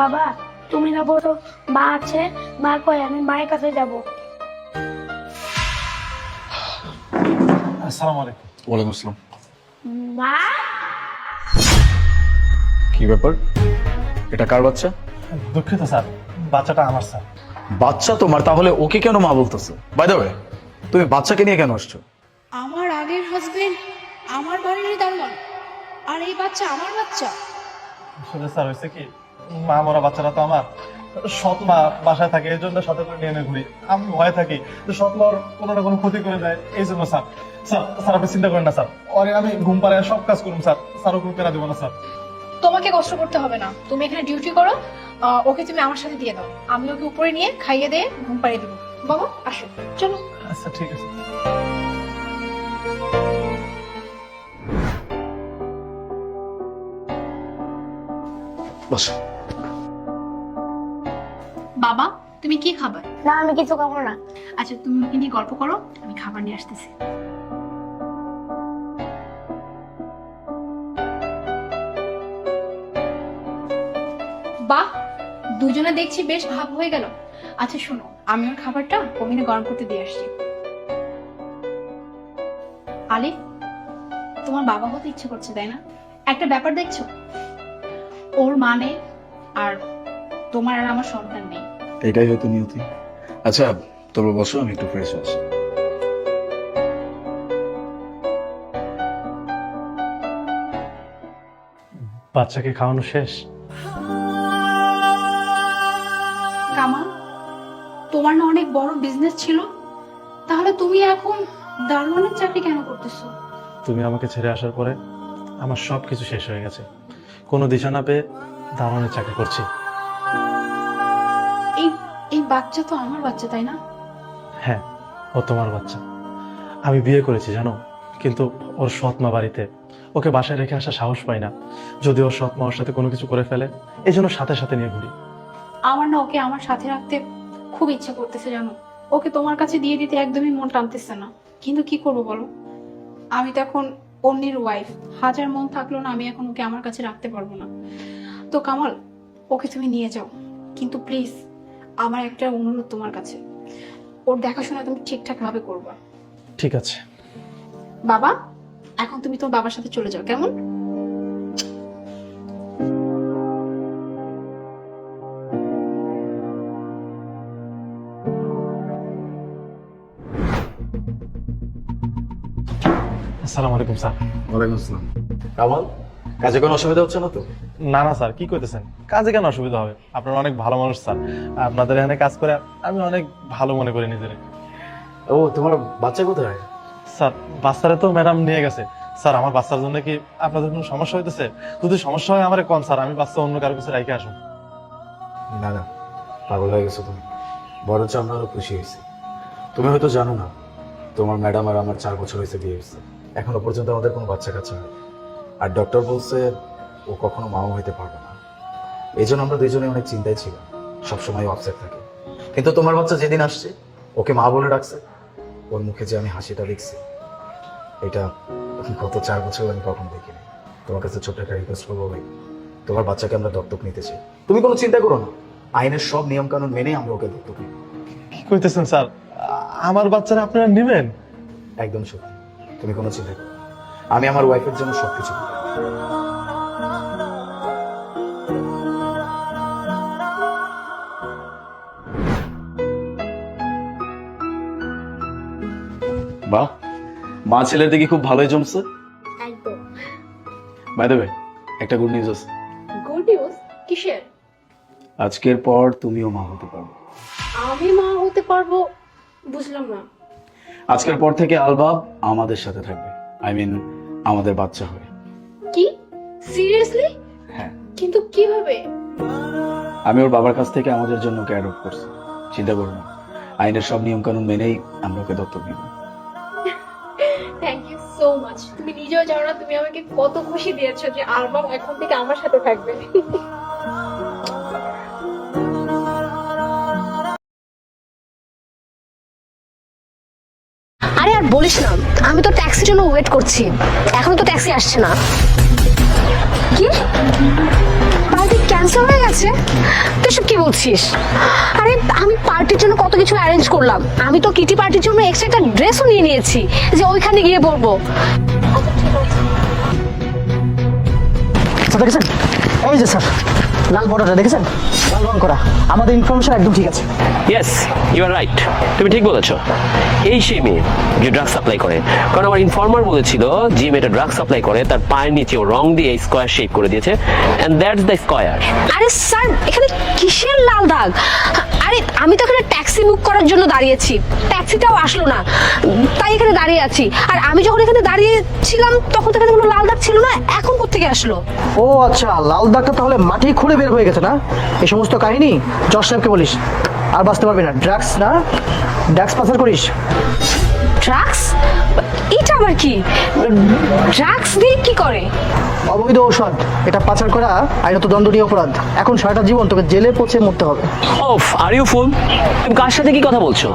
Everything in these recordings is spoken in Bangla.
বাবা তুমি না বলো মা আছে মা কয় আমি মায়ের কাছে যাব। আসসালামু আলাইকুম। ওয়ালাইকুম আসসালাম। মা? কি ব্যাপার? এটা কার বাচ্চা? দুঃখিত স্যার। বাচ্চাটা আমার স্যার। বাচ্চা তোমার? তাহলে ওকে কেন মা বলতেছো? বাই দ্য ওয়ে তুমি বাচ্চাকে নিয়ে কেন আসছো? আমার আগের হাজবেন্ড আমার বাড়ির দারোয়ান আর এই বাচ্চা আমার বাচ্চা। আসলে স্যার হয়েছে কি? মা মরা বাচ্চাটা তো আমার। সৎ মা বাসায় থাকে এই জন্য সাথে করে নিয়ে এনে ঘুরি। আমি ভয় থাকি যে সৎ মার কোনো না কোনো ক্ষতি করে দেয় এই জন্য স্যার। স্যার স্যার আপনি চিন্তা করেন না স্যার। ওরে আমি ঘুম পাড়ায় সব কাজ করুন স্যার। স্যারও কোনো পেরা দেবো না স্যার। তোমাকে কষ্ট করতে হবে না। তুমি এখানে ডিউটি করো। ওকে তুমি আমার সাথে দিয়ে দাও। আমি ওকে উপরে নিয়ে খাইয়ে দিয়ে ঘুম পাড়িয়ে দেবো। বাবা আসো। চলো। আচ্ছা ঠিক আছে। বসো। বাবা তুমি কি খাবার? না আমি কিছু খাব না। আচ্ছা তুমি ওকে নিয়ে গল্প করো আমি খাবার নিয়ে আসতেছি। বাহ দুজনে দেখছি বেশ ভাব হয়ে গেল। আচ্ছা শোনো আমি ওর খাবারটা কমিনে গরম করতে দিয়ে আসছি। আলি তোমার বাবা হতে ইচ্ছে করছে তাই না? একটা ব্যাপার দেখছ? ওর মানে আর তোমার আর আমার সন্তান নেই। এটাই হয়তো নিয়তি। আচ্ছা তোমরা বসো আমি একটু ফ্রেশ আসি বাচ্চাকে খাওয়ানো শেষ? কামাল তোমার না অনেক বড় বিজনেস ছিল। তাহলে তুমি এখন দারোয়ানের চাকরি কেন করতেছো? তুমি আমাকে ছেড়ে আসার পরে আমার সব কিছু শেষ হয়ে গেছে। কোনো দিশা না পেয়ে দারোয়ানের চাকরি করছি। বাচ্চা তো আমার বাচ্চা তাই না? হ্যাঁ ও তোমার বাচ্চা। আমি বিয়ে করেছি জানো? কিন্তু ওর সৎ মা বাড়িতে। ওকে বাসায় রেখে আসা সাহস পাই না। যদি ওর সৎ মা ওর সাথে কোনো কিছু করে ফেলে এই জন্য সাথে সাথে নিয়ে ঘুরি। আমার না ওকে আমার সাথে রাখতে খুব ইচ্ছে করতেছে জানো? ওকে তোমার কাছে দিয়ে দিতে একদমই মন টানতেছে না। কিন্তু কি করব বলো? আমি তো এখন অন্যের ওয়াইফ হাজার মন থাকল না আমি এখন ওকে আমার কাছে রাখতে পারব না। তো কামাল ওকে তুমি নিয়ে যাও। কিন্তু প্লিজ আমার একটা অনুরোধ তোমার কাছে। ওর দেখাশোনা তুমি ঠিকঠাক ভাবে করবা। ঠিক আছে। বাবা এখন তুমি তোমার বাবার সাথে চলে যাও কেমন? আসসালামু আলাইকুম স্যার। ওয়ালাইকুম আসসালাম। কামাল? কাজে কোনো অসুবিধা হচ্ছে না তো? না না স্যার কি করতেছেন কাজে কেন অসুবিধা হবে? আপনারা অনেক ভালো মানুষ স্যার। আপনাদের এখানে কাজ করে আমি অনেক ভালো মনে করি নিজের। ও তোমার বাচ্চা কোথায়? স্যার বাচ্চারা তো ম্যাডাম নিয়ে গেছে। স্যার আমার বাচ্চার জন্য কি আপনাদের কোনো সমস্যা হইতেছে? যদি সমস্যা হয় আমার কন স্যার? আমি বাচ্চা অন্য কারও কাছে রাইখে আসুন না না পাগল হয়ে গেছো তুমি। বরঞ্চ আমরা আরও খুশি হয়েছি। তুমি হয়তো জানো না তোমার ম্যাডাম আর আমার চার বছর হয়েছে বিয়ে হয়েছে। এখনও পর্যন্ত আমাদের কোনো বাচ্চা কাচ্চা হয় আর ডক্টর বলছে ও কখনো মাও হইতে পারবে না। এই জন্য আমরা দুইজনে অনেক চিন্তায় ছিলাম। সবসময় আপসেট থাকে। কিন্তু তোমার বাচ্চা যেদিন আসছে ওকে মা বলে ডাকছে। ওর মুখে যে আমি হাসিটা দেখছি এটা গত চার বছর আমি কখনো দেখিনি। তোমার কাছে ছোট্ট একটা রিকোয়েস্ট করব ভাই। তোমার বাচ্চাকে আমরা দত্তক নিতে চাই। তুমি কোনো চিন্তা করো না। আইনের সব নিয়ম কানুন মেনে আমরা ওকে দত্তক নিব। কি কইতেছেন স্যার? আমার বাচ্চারা আপনারা নেবেন? একদম সত্যি। তুমি কোনো চিন্তা করো। আমি আমার ওয়াইফের জন্য সবকিছু বাহ মা ছেলের দিকে খুব ভালোই জমছে। একদম। বাই দ্য একটা গুড নিউজ আছে। গুড নিউজ কিসের? আজকের পর তুমিও মা হতে পারবে। আমি মা হতে পারব? বুঝলাম না। আজকের পর থেকে আলবাব আমাদের সাথে থাকবে। আই মিন আমাদের বাচ্চা হবে কি? সিরিয়াসলি হ্যাঁ। কিন্তু কীভাবে? আমি ওর বাবার কাছ থেকে আমাদের জন্য ওকে অ্যাডপ্ট করছি। চিন্তা করো না। আইনের সব নিয়ম কানুন মেনেই আমরা ওকে দত্তক নিব। থ্যাংক ইউ সো মাচ তুমি নিজেও জানো না তুমি আমাকে কত খুশি দিয়েছ যে আলবাম এখন থেকে আমার সাথে থাকবে। বলিস না, আমি তো ট্যাক্সির জন্য ওয়েট করছি। এখনও তো ট্যাক্সি আসছে না। কি? কেন ক্যান্সেল হয়ে গেছে? তুই সব কি বলছিস? আরে, আমি পার্টির জন্য কত কিছু অ্যারেঞ্জ করলাম। আমি তো কিটি পার্টির জন্য এক্সট্রা একটা ড্রেসও নিয়ে নিয়েছি, যে ওইখানে গিয়ে পরবো। দেখেছেন? এই যে স্যার, লাল বর্ডারটা দেখেছেন? লাল করা। আমাদের ইনফরমেশন একদম ঠিক আছে। ইয়েস ইউ আর রাইট তুমি ঠিক বলেছ। এই সেই মেয়ে যে ড্রাগ সাপ্লাই করে। কারণ আমার ইনফর্মার বলেছিল যে মেয়েটা ড্রাগ সাপ্লাই করে তার পায়ের নিচে ও রং দিয়ে স্কোয়ার শেপ করে দিয়েছে। অ্যান্ড দ্যাটস দ্য স্কোয়ার আরে স্যার এখানে কিসের লাল দাগ? আরে আমি তো এখানে ট্যাক্সি বুক করার জন্য দাঁড়িয়েছি। ট্যাক্সিটাও আসলো না। তাই এখানে দাঁড়িয়ে আছি। আর আমি যখন এখানে দাঁড়িয়েছিলাম তখন তো এখানে কোনো লাল দাগ ছিল না। এখন কোথেকে আসলো? ও আচ্ছা লাল দাগটা তাহলে মাটি খুঁড়ে বের হয়ে গেছে না? এই সমস্ত কাহিনী জশ সাহেবকে বলিস। আর বাঁচতে পারবি না। ড্রাগস না? ড্রাগস পাচার করিস। ড্রাগস? এটা আবার কি? ড্রাগস দিয়ে কি করে? অবৈধ ঔষধ। এটা পাচার করা আইনত দণ্ডনীয় অপরাধ। এখন সারাটা জীবন তোকে জেলে পচে মরতে হবে। ওফ আর ইউ ফুল তুমি কার সাথে কি কথা বলছো?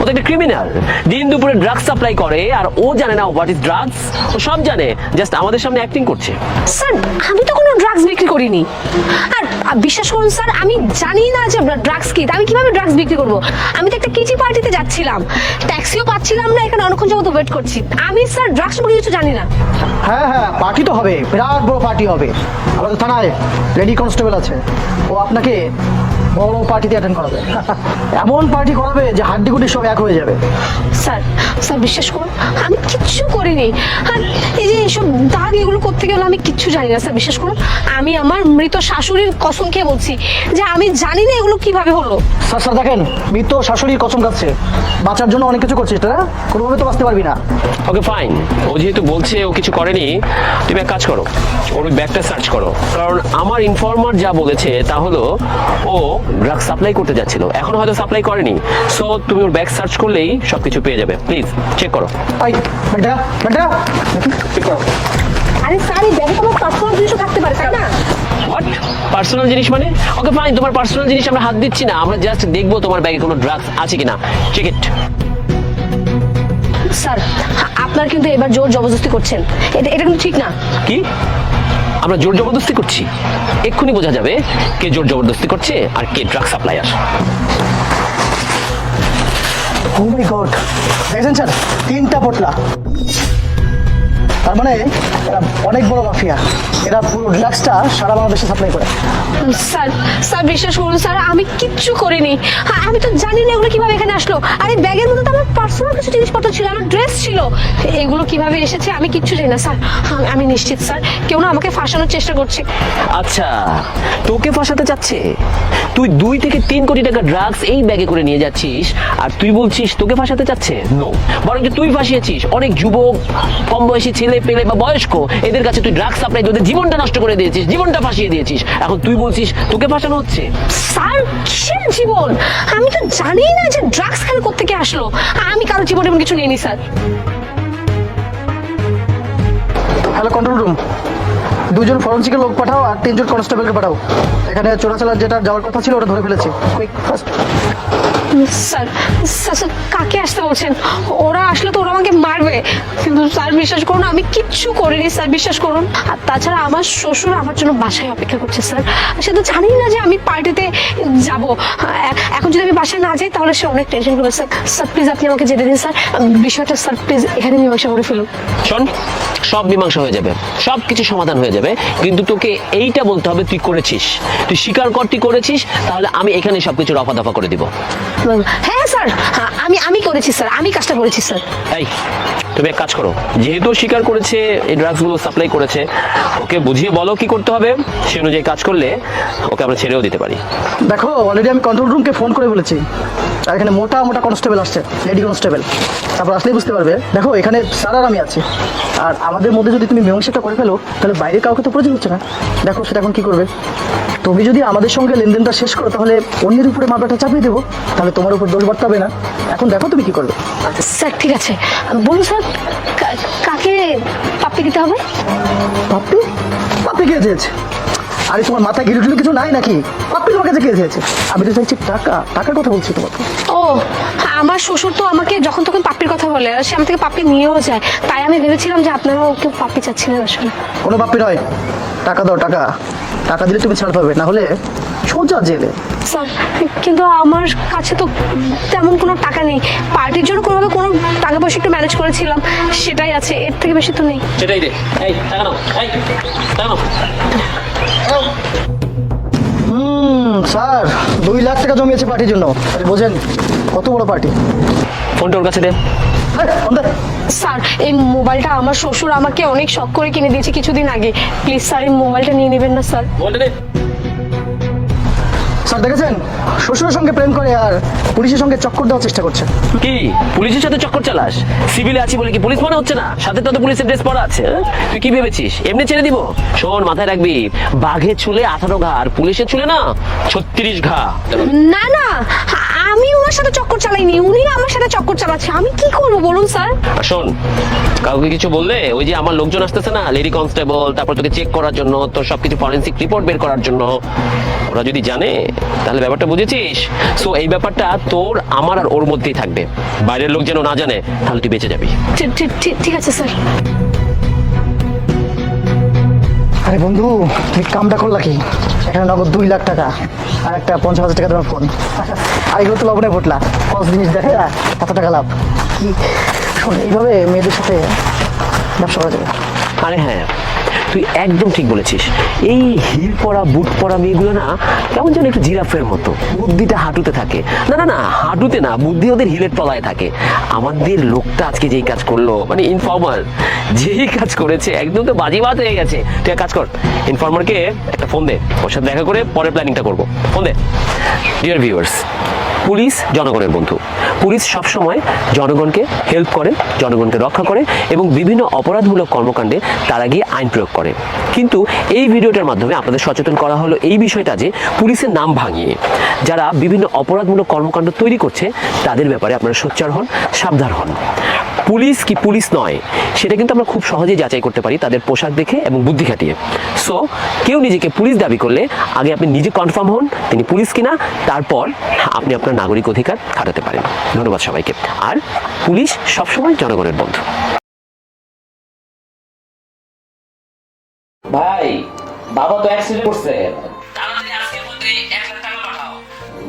ও তো একটা ক্রিমিনাল দিন দুপুরে ড্রাগ সাপ্লাই করে আর ও জানে না হোয়াট ইজ ড্রাগস ও সব জানে জাস্ট আমাদের সামনে অ্যাক্টিং করছে। স্যার আমি তো কোনো ড্রাগস বিক্রি করিনি। বিশ্বাস করুন স্যার, আমি জানি না যে ড্রাগস কি আমি কীভাবে ড্রাগস বিক্রি করব? আমি তো একটা কিচি পার্টিতে যাচ্ছিলাম। ট্যাক্সিও পাচ্ছিলাম না, এখানে অনেকক্ষণ যাবত ওয়েট করছি। আমি স্যার ড্রাগস সম্পর্কে কিছু জানি না। হ্যাঁ হ্যাঁ পার্টি তো হবে, বিরাট বড় পার্টি হবে। আমাদের থানায় রেডি কনস্টেবল আছে। ও আপনাকে বড় পার্টিতে অ্যাটেন্ড করাবে। এমন পার্টি করাবে যে হাড্ডি সব এক হয়ে যাবে। স্যার স্যার বিশ্বাস করুন আমি কিচ্ছু করিনি। আর এই যে এইসব দাগ এগুলো করতে গেলে আমি কিচ্ছু জানি না স্যার বিশ্বাস করুন। আমি আমার মৃত শাশুড়ির কসম খেয়ে বলছি যে আমি জানি না এগুলো কীভাবে হলো। স্যার স্যার দেখেন মৃত শাশুড়ির কসম খাচ্ছে। বাঁচার জন্য অনেক কিছু করছিস তারা কোনোভাবে তো বাঁচতে পারবি না। Okay fine. ও যেহেতু বলছে ও কিছু করেনি তুমি এক কাজ করো ওর ব্যাগটা সার্চ করো। কারণ আমার ইনফর্মার যা বলেছে তা হলো ও ড্রাগ সাপ্লাই করতে যাচ্ছিল। এখন হয়তো সাপ্লাই করেনি। সো তুমি ওর ব্যাগ সার্চ করলেই সবকিছু পেয়ে যাবে। প্লিজ চেক করো। আই বেটা বেটা। ঠিক করো। আরে স্যার এই ব্যাগে তো আমার পার্সোনাল জিনিসও থাকতে পারে তাই না? হোয়াট পার্সোনাল জিনিস মানে? ওকে ফাইন তোমার পার্সোনাল জিনিস আমরা হাত দিচ্ছি না। আমরা জাস্ট দেখব তোমার ব্যাগে কোনো ড্রাগস আছে কিনা। চেক ইট স্যার আপনার কিন্তু এবার জোর জবরদস্তি করছেন। এটা এটা কিন্তু ঠিক না। কি? আমরা জোর জবরদস্তি করছি। এক্ষুনি বোঝা যাবে কে জোর জবরদস্তি করছে আর কে drug supplier oh my God দেখেছেন স্যার? তিনটা পোটলা। তার মানে এরা অনেক বড় মাফিয়া। এরা পুরো ড্রাগসটা সারা বাংলাদেশে সাপ্লাই করে। স্যার স্যার বিশ্বাস করুন স্যার আমি কিচ্ছু করিনি। হ্যাঁ, আমি তো জানি না এগুলো কীভাবে এখানে আসলো। আর এই ব্যাগের মধ্যে তো আমার পার্সোনাল কিছু জিনিসপত্র ছিল আমার ড্রেস ছিল। এগুলো কীভাবে এসেছে আমি কিচ্ছু জানি না স্যার। আমি- আমি নিশ্চিত স্যার। কেউ না আমাকে ফাঁসানোর চেষ্টা করছে। আচ্ছা তোকে ফাঁসাতে চাচ্ছে? তুই দুই থেকে তিন কোটি টাকা ড্রাগস এই ব্যাগে করে নিয়ে যাচ্ছিস আর তুই বলছিস তোকে ফাঁসাতে চাচ্ছে? নো বরং যে তুই ফাঁসিয়েছিস। অনেক যুবক কম বয়সী ছেলে পেলে বা বয়স্ক এদের কাছে তুই ড্রাগস সাপ্লাই তোদের জীবনটা নষ্ট করে দিয়েছিস জীবনটা ফাঁসিয়ে দিয়েছিস। এখন তুই বলছিস তোকে ফাঁসানো হচ্ছে। স্যার কিসের জীবন? আমি তো জানি না যে ড্রাগস খেলে কোথেকে আসলো। আমি কারও জীবনে এমন কিছু নিইনি স্যার। হ্যালো কন্ট্রোল রুম দুজন ফরেন্সিকের লোক পাঠাও আর তিনজন কনস্টেবলকে পাঠাও। এখানে চোরাচালার যেটা যাওয়ার কথা ছিল ওটা ধরে ফেলেছে। Quick fast sir sir sir, কাকে আসতে বলছেন? ওরা আসলে তো ওরা আমাকে মারবে। কিন্তু স্যার বিশ্বাস করুন আমি কিচ্ছু করিনি স্যার বিশ্বাস করুন। আর তাছাড়া আমার শ্বশুর আমার জন্য বাসায় অপেক্ষা করছে স্যার। সে তো জানি না যে আমি পার্টিতে যাব। এখন যদি আমি বাসায় না যাই তাহলে সে অনেক টেনশন করবে স্যার। স্যার প্লিজ আপনি আমাকে যেতে দিন স্যার। বিষয়টা স্যার প্লিজ এখানে মীমাংসা করে ফেলুন। শোন সব মীমাংসা হয়ে যাবে। সব কিছু সমাধান হয়ে যাবে। কিন্তু তোকে এইটা বলতে হবে তুই করেছিস। তুই স্বীকার কর তুই করেছিস তাহলে আমি এখানে সবকিছু রফা দফা করে দিব। হ্যাঁ স্যার। হ্যাঁ, আমি আমি করেছি স্যার। আমি কাজটা করেছি স্যার। এই তুমি এক কাজ করো। যেহেতু স্বীকার করেছে এই ড্রাগসগুলো সাপ্লাই করেছে ওকে বুঝিয়ে বলো কি করতে হবে। সে অনুযায়ী কাজ করলে ওকে আমরা ছেড়েও দিতে পারি। দেখো অলরেডি আমি কন্ট্রোল রুমকে ফোন করে বলেছি। আর এখানে মোটা মোটা কনস্টেবল আসছে লেডি কনস্টেবল তারপর আসলেই বুঝতে পারবে দেখো এখানে স্যার আর আমি আছি। আর আমাদের মধ্যে যদি তুমি মীমাংসাটা করে ফেলো তাহলে বাইরে কাউকে তো প্রয়োজন হচ্ছে না। দেখো সেটা এখন কি করবে? তুমি যদি আমাদের সঙ্গে লেনদেনটা শেষ করো তাহলে অন্যের উপরে মামলাটা চাপিয়ে দেবো তাহলে তোমার উপর দোষ বর্তাবে না। এখন দেখো তুমি কি করবে। স্যার ঠিক আছে। বলুন স্যার কাকে পাপ্পি দিতে হবে? পাপ্পি? পাপ্পি কে চেয়েছে আরে তোমার মাথায় গিরু টিরু কিছু নাই নাকি? পাপ্পি তোমার কাছে কে চেয়েছে আমি তো চাইছি টাকা টাকার কথা বলছি তোমাকে। ও আমার শ্বশুর তো আমাকে যখন তখন পাপ্পির কথা বলে আর সে আমার থেকে পাপ্পি নিয়েও যায়। তাই আমি ভেবেছিলাম যে আপনারাও একটু পাপ্পি চাচ্ছিলেন আসলে। কোনো পাপ্পি নয়। টাকা দাও টাকা। টাকা দিলে তুমি ছাড় পাবে না হলে সোজা জেলে। স্যার কিন্তু আমার কাছে তো তেমন কোনো টাকা নেই। পার্টির জন্য কোনোভাবে কোনো টাকা পয়সা একটু ম্যানেজ করেছিলাম সেটাই আছে। এর থেকে বেশি তো নেই। সেটাই দে এই টাকা নাও এই টাকা নাও স্যার দুই লাখ টাকা জমিয়েছে পার্টির জন্য। বোঝেন কত বড় পার্টি? ফোনটা ওর কাছে দে। স্যার এই মোবাইলটা আমার শ্বশুর আমাকে অনেক শখ করে কিনে দিয়েছে কিছুদিন আগে। প্লিজ স্যার এই মোবাইলটা নিয়ে নেবেন না স্যার। স্যার দেখেছেন? শ্বশুরের সঙ্গে প্রেম করে আর পুলিশের সঙ্গে চক্কর দেওয়ার চেষ্টা করছে। কি? পুলিশের সাথে চক্কর চালাস? সিভিলে আছি বলে কি পুলিশ মনে হচ্ছে না? সাথে তো পুলিশের ড্রেস পরা আছে হ্যাঁ? তুই কি ভেবেছিস? এমনি ছেড়ে দিব। শোন মাথায় রাখবি বাঘের চুলে আঠারো ঘা আর পুলিশের চুলে না ছত্রিশ ঘা। না না আমি ওনার সাথে চক্কর চালাইনি উনি আমার সাথে চক্কর চালাচ্ছে। আমি কি করব বলুন স্যার? শোন কাউকে কিছু বললে ওই যে আমার লোকজন আসতেছে না লেডি কনস্টেবল তারপর তোকে চেক করার জন্য তোর সবকিছু ফরেন্সিক রিপোর্ট বের করার জন্য ওরা যদি জানে তাহলে ব্যাপারটা বুঝেছিস? সো এই ব্যাপারটা তোর আমার আর ওর মধ্যেই থাকবে। বাইরের লোক যেন না জানে তাহলে তুই বেঁচে যাবি। ঠিক- ঠিক- ঠিক- ঠিক আছে স্যার। আরে বন্ধু তুমি কামটা করলা কি? এখানে নগদ দুই লাখ টাকা আর একটা পঞ্চাশ হাজার টাকা তোমার ফোন আর এগুলো তো লবণে ভোটলা কত জিনিস দেখে এত টাকা লাভ। কি? শোন এইভাবে মেয়েদের সাথে ব্যবসা করা যাবে। আরে হ্যাঁ তুই একদম ঠিক বলেছিস। এই হিল পরা, বুট পরা মেয়েগুলো না কেমন যেন একটু জিরাফের মতো। বুদ্ধিটা হাঁটুতে থাকে। না না না, হাঁটুতে না, বুদ্ধি ওদের হিলের তলায় থাকে। আমাদের লোকটা আজকে যেই কাজ করল মানে ইনফর্মার যেই কাজ করেছে, একদম তো বাজিবাদ হয়ে গেছে। তুই এক কাজ কর ইনফর্মারকে একটা ফোন দে, ওর সাথে দেখা করে পরের প্ল্যানিংটা করব। ফোন দে। ডিয়ার ভিউয়ার্স পুলিশ জনগণের বন্ধু। পুলিশ সবসময় জনগণকে হেল্প করে, জনগণকে রক্ষা করে এবং বিভিন্ন অপরাধমূলক কর্মকাণ্ডে তারা গিয়ে আইন প্রয়োগ করে। কিন্তু এই ভিডিওটার মাধ্যমে আপনাদের সচেতন করা হলো এই বিষয়টা যে পুলিশের নাম ভাঙিয়ে যারা বিভিন্ন অপরাধমূলক কর্মকাণ্ড তৈরি করছে, তাদের ব্যাপারে আপনারা সোচ্চার হন, সাবধান হন। পুলিশ কি পুলিশ নয় সেটা কিন্তু আমরা খুব সহজেই যাচাই করতে পারি তাদের পোশাক দেখে এবং বুদ্ধি খাটিয়ে। সো কেউ নিজেকে পুলিশ দাবি করলে আগে আপনি নিজে কনফার্ম হন তিনি পুলিশ কিনা তারপর আপনি আপনার নাগরিক অধিকার খাটাতে পারেন। ধন্যবাদ সবাইকে। আর পুলিশ সবসময় জনগণের বন্ধু। ভাই বাবা তো অ্যাক্সিডেন্ট করছে।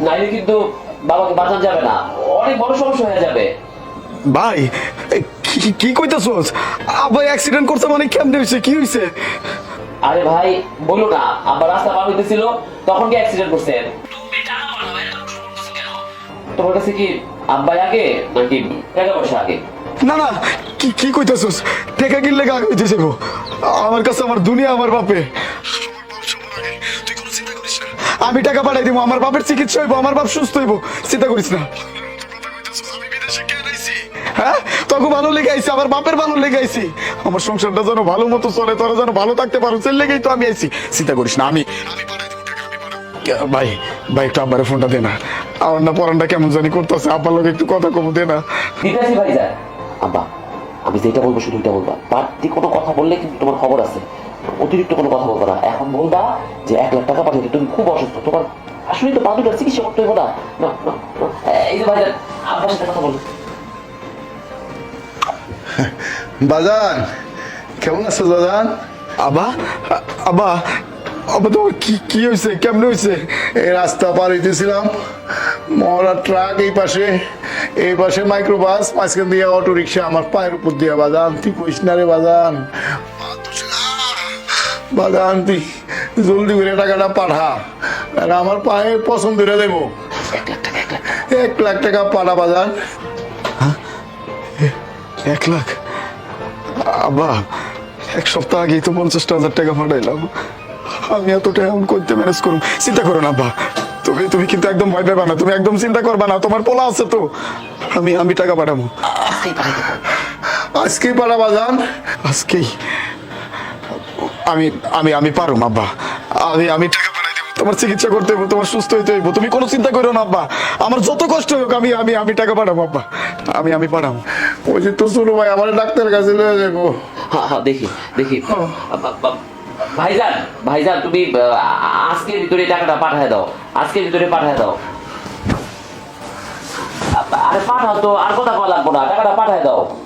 নাইলে কিন্তু বাবাকে বাঁচানো যাবে না। অনেক বড় সমস্যা হয়ে যাবে। ভাই কি কি কইতাছস? আবার অ্যাক্সিডেন্ট করছে মানে কেমনে হইছে? কি হইছে? আরে ভাই বলো না। আব্বা রাস্তা পার হইতেছিল তখন কি অ্যাক্সিডেন্ট করছে? তোমার কাছে কি আব্বাই আগে নাকি টাকা পয়সা আগে? না না কি কি কইতাছস? টাকা কিনলে গা হইতে যাব আমার কাছে আমার দুনিয়া আমার বাপে। আমি টাকা পাঠাই দিব আমার বাপের চিকিৎসা হইব আমার বাপ সুস্থ হইব। চিন্তা করিস না। হ্যাঁ? তোকে ভালো লেগে আইছি আমার বাপের ভালো লেগে আইছি আমার সংসারটা যেন ভালো মতো চলে, তোরা যেন ভালো থাকতে পারো সে লেগেই তো আমি আইছি। চিন্তা করিস না, আমি ভাই ভাই, একটু আব্বারে ফোনটা দে না। আমার না পরানটা কেমন জানি করতেছে, আব্বার লোক একটু কথা কম দে না। দিতেছি ভাই, যা। আব্বা, আমি যেটা বলব শুধু এটা বলবা। বাড়তি কোনো কথা বললে কিন্তু তোমার খবর আছে। অতিরিক্ত কোনো কথা বলব না। এখন বলবা যে এক লাখ টাকা পাঠাতে তুমি খুব অসুস্থ। তোমার আসলে তো পা চিকিৎসা করতে হবে না। এই ভাই আব্বার সাথে কথা বলো। বাজান কেমন আছো বাজান? আবা আবা আবা তোমার কি কি হয়েছে কেমনে হয়েছে এই রাস্তা পার হইতেছিলাম। মরা ট্রাক এই পাশে এই পাশে মাইক্রোবাস মাঝখান দিয়ে অটো রিক্সা আমার পায়ের উপর দিয়ে। বাজান তুই কইস না রে বাজান। বাজান তুই জলদি করে টাকাটা পাঠা আর আমার পায়ে পছন্দ দেবো। এক লাখ টাকা পাঠা বাজান। এক লাখ? আব্বা এক সপ্তাহ আগেই তো পঞ্চাশটা হাজার টাকা পাঠাইলাম আমি এত টাকা করতে ম্যানেজ করুন চিন্তা করো না আব্বা। তুমি তুমি কিন্তু একদম ভয় পাবা না। তুমি একদম চিন্তা করবা না। তোমার পোলা আছে তো। আমি আমি টাকা পাঠাবো। আজকেই পাঠাবা। যান আজকেই। আমি আমি আমি পারুম আব্বা। আমি আমি তোমার চিকিৎসা করতে হইব তোমার সুস্থ হইতে হইব। তুমি কোনো চিন্তা করো না আব্বা। আমার যত কষ্ট হোক আমি আমি আমি টাকা পাঠাবো আব্বা। আমি আমি পাঠাবো। ওই যে তো শুনো ভাই আমার ডাক্তারের কাছে লয়ে যাব হ্যাঁ হ্যাঁ দেখি দেখি। বা- ভাইজান ভাইজান তুমি আজকের ভিতরে টাকাটা পাঠায় দাও। আজকের ভিতরে পাঠায় দাও। আরে পাঠাও তো আর কথা বলা লাগবো না। টাকাটা পাঠায় দাও।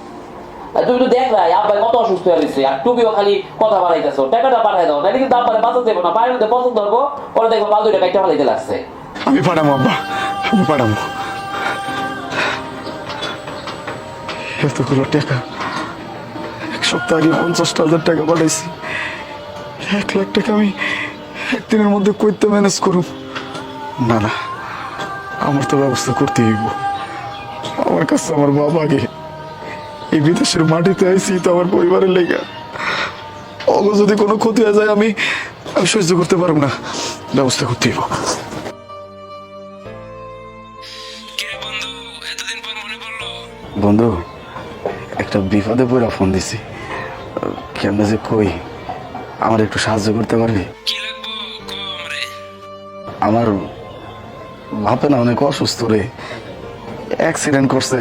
তুমি তো দেখলাই আব্বাই কত অসুস্থ হয়ে গেছে, আর টুপিও খালি কথা বানাইতেছো টাকাটা পাঠাই দাও তাহলে কিন্তু আব্বারে বাঁচাতে দেবো না বাইরে পছন্দ করব পরে দেখব পাঁচ দুই টাকা একটা ফালাইতে লাগছে। আমি পাঠাবো আব্বা, আমি পাঠাবো এতগুলো টাকা, এক সপ্তাহ আগে পঞ্চাশটা হাজার টাকা পাঠাইছি। এক লাখ টাকা আমি একদিনের মধ্যে কইতে ম্যানেজ করুম। না না, আমার তো ব্যবস্থা করতে হইব। আমার কাছে আমার বাবা আগে এই বিদেশের মাটিতে আইসি তো আমার পরিবারের লেগে। অগ যদি কোনো ক্ষতি হয়ে যায় আমি আমি সহ্য করতে পারব না। ব্যবস্থা করতে বন্ধু একটা বিপদে পড়ে ফোন দিছি। কেমনে যে কই? আমার একটু সাহায্য করতে পারবি? আমার। বাপে না অনেক অসুস্থ রে। অ্যাক্সিডেন্ট করছে।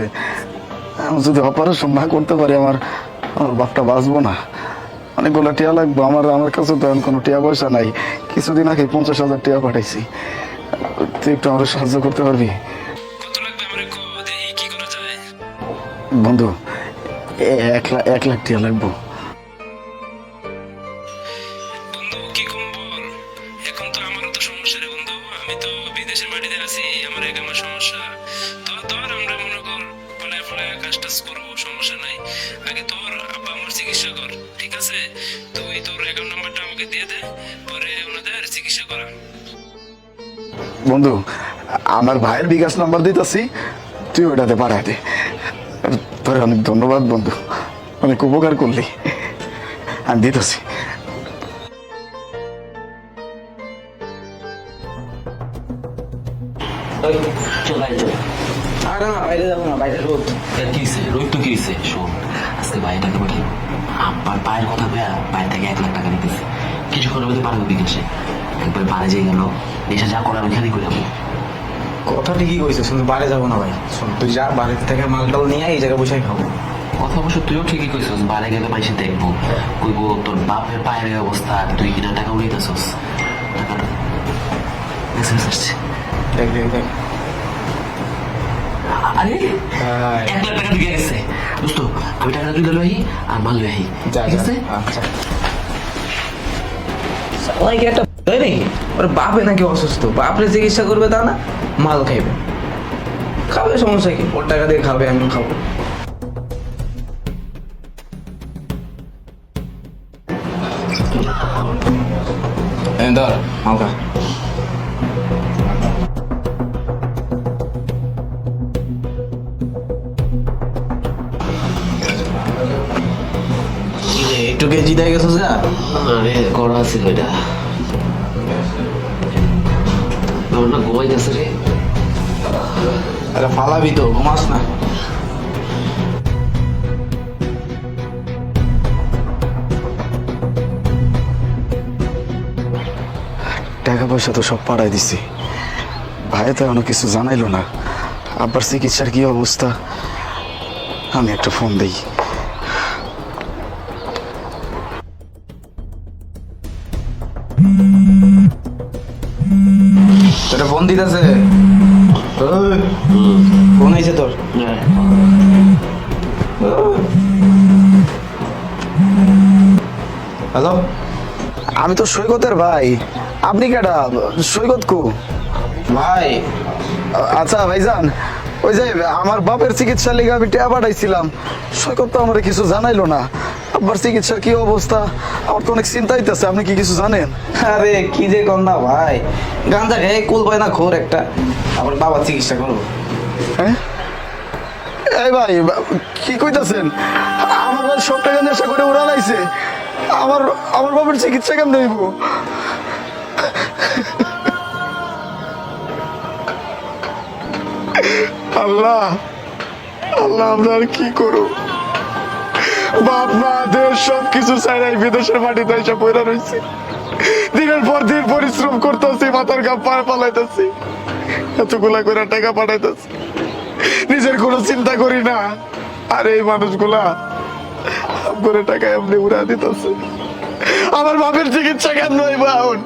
আমি যদি অপারেশন না করতে পারি আমার আমার বাপটা বাঁচবো না। অনেকগুলো টিয়া লাগবো। আমার আমার কাছে তো এখন কোনো টিয়া পয়সা নাই। কিছুদিন আগে পঞ্চাশ হাজার টিয়া পাঠাইছি। তুই একটু আমার সাহায্য করতে পারবি? বন্ধু এক লাখ এক লাখ টিয়া লাগবো। বন্ধু আমার ভাইয়ের বিকাশ নাম্বার দিতেছি তুই ওটাতে পাঠাই দে। তোর অনেক ধন্যবাদ বন্ধু অনেক উপকার করলি। আমি দিতেছি। বাইরে না বাইরে যাব না বাইরে রোদ কি হইছে? তো কি শোন, আজকে বাইরে টাকা আব্বার পায়ের কথা বয়া বাইরে থেকে এক লাখ টাকা নিতেছে কিছুক্ষণের মধ্যে পাঠাবো বিকাশে। একবার বাড়ি যেয়ে গেল। এসে যা করার ওইখানেই করে যাব কথা ঠিকই কইছিস কিন্তু বাইরে যাব না ভাই। শোন তুই যা বাড়ির থেকে মালটাল নিয়ে এই জায়গায় বসে খাব। কথা অবশ্য তুইও ঠিকই কইছিস বাইরে গেলে মাইসে দেখব। কইবো তোর বাপের পায়ের অবস্থা আর তুই কিনা টাকা উড়াইতেছস? টাকাটা দেখ দেখ দেখ। আরে এক লাখ টাকা ঢুকে গেছে। দোস্ত আমি টাকাটা তুলে লই আর মাল লই আহি। যা ঠিক আছে? আচ্ছা। একটা হয় নাকি? ওর বাপে নাকি অসুস্থ। বাপরে চিকিৎসা করবে তা না মাল খাইবে। খাবে সমস্যা কি? ওর টাকা দিয়ে খাবে আমিও খাব। ধর মাল খা। একটু কেজি দিয়ে গেছো যা? আরে করা আছে এটা রে। আরে ফালাবি তো, ঘুমাস না। টাকা পয়সা তো সব পাঠাই দিছি। ভাই তো এখনও কিছু জানাইলো না। আব্বার চিকিৎসার কি অবস্থা? আমি একটা ফোন দিই। দিতেছে। ফোন আইছে তোর। হ্যালো? আমি তো সৈকতের ভাই। আপনি কেটা সৈকত কু? ভাই। আচ্ছা ভাইজান ওই যে আমার বাপের চিকিৎসার লেগে আমি টেয়া পাঠাইছিলাম। সৈকত তো আমার কিছু জানাইলো না। আব্বার চিকিৎসার কি অবস্থা? আমার তো অনেক চিন্তা হইতেছে আপনি কি কিছু জানেন? আরে কি যে কর না ভাই। গাঞ্জা খেয়ে কুল পায় না খোর একটা। আবার বাবা চিকিৎসা করব হ্যাঁ? এই ভাই কি কইতাছেন? আমার ভাই সব টাকা নেশা করে উড়ালাইছে আমার আমার বাবার চিকিৎসা কেন দেব আল্লাহ আল্লাহ আমরা আর কি করব? বাপ, মা, দেশ সব কিছু চাইরাই বিদেশের মাটিতে এসে পড়ে রয়েছে দিনের পর দিন পরিশ্রম করতেছি, মাথার গাপ পায়ে পালাইতেছি। এতগুলা করে টাকা পাঠাইতেছি। নিজের কোনো চিন্তা করি না। আর এই মানুষগুলা করে টাকা এমনি উড়া দিতেছে। আমার বাপের চিকিৎসা কেন হইব এখন?